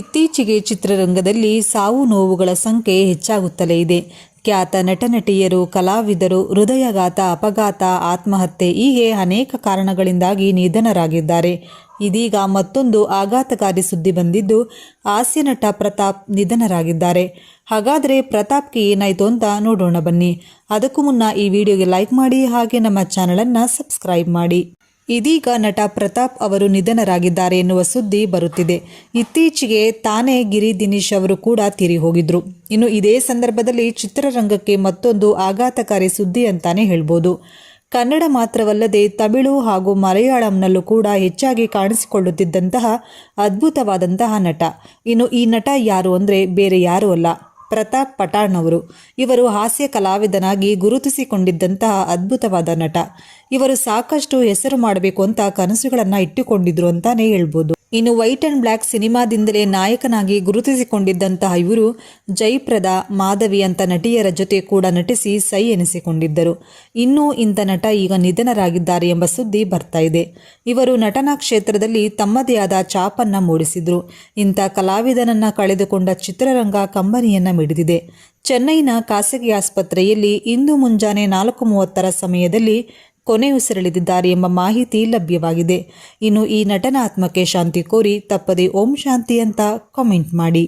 ಇತ್ತೀಚೆಗೆ ಚಿತ್ರರಂಗದಲ್ಲಿ ಸಾವು ನೋವುಗಳ ಸಂಖ್ಯೆ ಹೆಚ್ಚಾಗುತ್ತಲೇ ಇದೆ. ಖ್ಯಾತ ನಟನಟಿಯರು, ಕಲಾವಿದರು, ಹೃದಯಘಾತ, ಅಪಘಾತ, ಆತ್ಮಹತ್ಯೆ ಹೀಗೆ ಅನೇಕ ಕಾರಣಗಳಿಂದಾಗಿ ನಿಧನರಾಗಿದ್ದಾರೆ. ಇದೀಗ ಮತ್ತೊಂದು ಆಘಾತಕಾರಿ ಸುದ್ದಿ ಬಂದಿದ್ದು, ಹಾಸ್ಯ ನಟ ಪ್ರತಾಪ್ ನಿಧನರಾಗಿದ್ದಾರೆ. ಹಾಗಾದರೆ ಪ್ರತಾಪ್ಗೆ ಏನಾಯಿತು ಅಂತ ನೋಡೋಣ ಬನ್ನಿ. ಅದಕ್ಕೂ ಮುನ್ನ ಈ ವಿಡಿಯೋಗೆ ಲೈಕ್ ಮಾಡಿ ಹಾಗೆ ನಮ್ಮ ಚಾನಲನ್ನು ಸಬ್ಸ್ಕ್ರೈಬ್ ಮಾಡಿ. ಇದೀಗ ನಟ ಪ್ರತಾಪ್ ಅವರು ನಿಧನರಾಗಿದ್ದಾರೆ ಎನ್ನುವ ಸುದ್ದಿ ಬರುತ್ತಿದೆ. ಇತ್ತೀಚೆಗೆ ತಾನೇ ಗಿರಿ ದಿನೇಶ್ ಅವರು ಕೂಡ ತೀರಿ ಹೋಗಿದ್ರು. ಇನ್ನು ಇದೇ ಸಂದರ್ಭದಲ್ಲಿ ಚಿತ್ರರಂಗಕ್ಕೆ ಮತ್ತೊಂದು ಆಘಾತಕಾರಿ ಸುದ್ದಿ ಅಂತಾನೆ ಹೇಳ್ಬೋದು. ಕನ್ನಡ ಮಾತ್ರವಲ್ಲದೆ ತಮಿಳು ಹಾಗೂ ಮಲಯಾಳಂನಲ್ಲೂ ಕೂಡ ಹೆಚ್ಚಾಗಿ ಕಾಣಿಸಿಕೊಳ್ಳುತ್ತಿದ್ದಂತಹ ಅದ್ಭುತವಾದಂತಹ ನಟ. ಇನ್ನು ಈ ನಟ ಯಾರು ಅಂದರೆ ಬೇರೆ ಯಾರೂ ಅಲ್ಲ. ಪ್ರತಾಪ್ ಪಠಾಣ್ ಅವರು ಇವರು ಹಾಸ್ಯ ಕಲಾವಿದನಾಗಿ ಗುರುತಿಸಿಕೊಂಡಿದ್ದಂತಹ ಅದ್ಭುತವಾದ ನಟ. ಇವರು ಸಾಕಷ್ಟು ಹೆಸರು ಮಾಡಬೇಕು ಅಂತ ಕನಸುಗಳನ್ನು ಇಟ್ಟುಕೊಂಡಿದ್ರು ಅಂತಾನೆ ಹೇಳ್ಬೋದು. ಇನ್ನು ವೈಟ್ ಅಂಡ್ ಬ್ಲ್ಯಾಕ್ ಸಿನಿಮಾದಿಂದಲೇ ನಾಯಕನಾಗಿ ಗುರುತಿಸಿಕೊಂಡಿದ್ದಂತಹ ಇವರು ಜಯಪ್ರದ ಮಾಧವಿ ಅಂತ ನಟಿಯರ ಜೊತೆ ಕೂಡ ನಟಿಸಿ ಸೈ ಎನಿಸಿಕೊಂಡಿದ್ದರು. ಇನ್ನೂ ಇಂಥ ನಟ ಈಗ ನಿಧನರಾಗಿದ್ದಾರೆ ಎಂಬ ಸುದ್ದಿ ಬರ್ತಾ ಇದೆ. ಇವರು ನಟನಾ ಕ್ಷೇತ್ರದಲ್ಲಿ ತಮ್ಮದೇ ಆದ ಚಾಪನ್ನ ಮೂಡಿಸಿದ್ರು. ಇಂಥ ಕಲಾವಿದನನ್ನ ಕಳೆದುಕೊಂಡ ಚಿತ್ರರಂಗ ಕಂಬನಿಯನ್ನ ಮಿಡಿದಿದೆ. ಚೆನ್ನೈನ ಖಾಸಗಿ ಆಸ್ಪತ್ರೆಯಲ್ಲಿ ಇಂದು ಮುಂಜಾನೆ ನಾಲ್ಕು ಮೂವತ್ತರ ಸಮಯದಲ್ಲಿ ಕೊನೆಯುಸಿರೆಳೆದಿದ್ದಾರೆ ಎಂಬ ಮಾಹಿತಿ ಲಭ್ಯವಾಗಿದೆ. ಇನ್ನು ಈ ನಟನ ಆತ್ಮಕ್ಕೆ ಶಾಂತಿ ಕೋರಿ ತಪ್ಪದೆ ಓಂ ಶಾಂತಿ ಅಂತ ಕಾಮೆಂಟ್ ಮಾಡಿ.